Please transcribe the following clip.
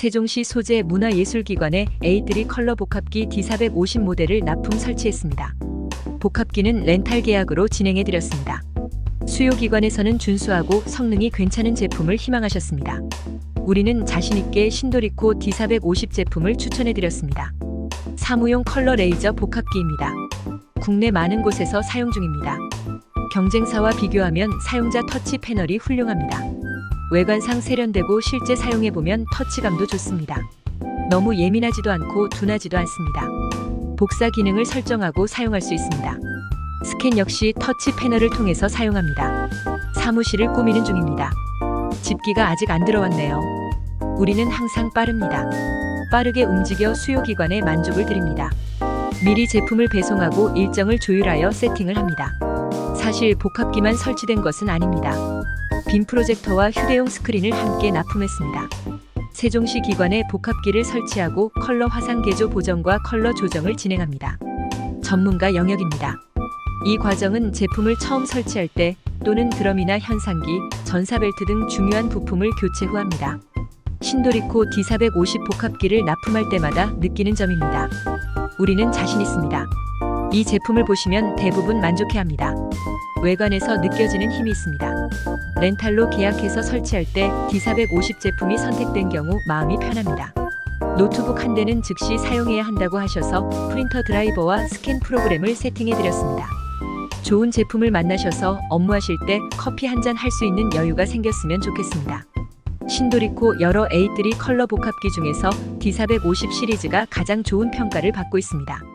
세종시 소재 문화예술기관에 A3 컬러 복합기 D450 모델을 납품 설치했습니다. 복합기는 렌탈 계약으로 진행해 드렸습니다. 수요 기관에서는 준수하고 성능이 괜찮은 제품을 희망하셨습니다. 우리는 자신있게 신도리코 D450 제품을 추천해 드렸습니다. 사무용 컬러 레이저 복합기입니다. 국내 많은 곳에서 사용 중입니다. 경쟁사와 비교하면 사용자 터치 패널이 훌륭합니다. 외관상 세련되고 실제 사용해보면 터치감도 좋습니다. 너무 예민하지도 않고 둔하지도 않습니다. 복사 기능을 설정하고 사용할 수 있습니다. 스캔 역시 터치 패널을 통해서 사용합니다. 사무실을 꾸미는 중입니다. 집기가 아직 안 들어왔네요. 우리는 항상 빠릅니다. 빠르게 움직여 수요 기관에 만족을 드립니다. 미리 제품을 배송하고 일정을 조율하여 세팅을 합니다. 사실 복합기만 설치된 것은 아닙니다. 빔 프로젝터와 휴대용 스크린을 함께 납품했습니다. 세종시 기관에 복합기를 설치하고 컬러 화상 개조 보정과 컬러 조정을 진행합니다. 전문가 영역입니다. 이 과정은 제품을 처음 설치할 때 또는 드럼이나 현상기, 전사벨트 등 중요한 부품을 교체 후 합니다. 신도리코 D450 복합기를 납품할 때마다 느끼는 점입니다. 우리는 자신 있습니다. 이 제품을 보시면 대부분 만족해 합니다. 외관에서 느껴지는 힘이 있습니다. 렌탈로 계약해서 설치할 때 D450 제품이 선택된 경우 마음이 편합니다. 노트북 한 대는 즉시 사용해야 한다고 하셔서 프린터 드라이버와 스캔 프로그램을 세팅해 드렸습니다. 좋은 제품을 만나셔서 업무하실 때 커피 한 잔 할 수 있는 여유가 생겼으면 좋겠습니다. 신도리코 여러 A3 컬러 복합기 중에서 D450 시리즈가 가장 좋은 평가를 받고 있습니다.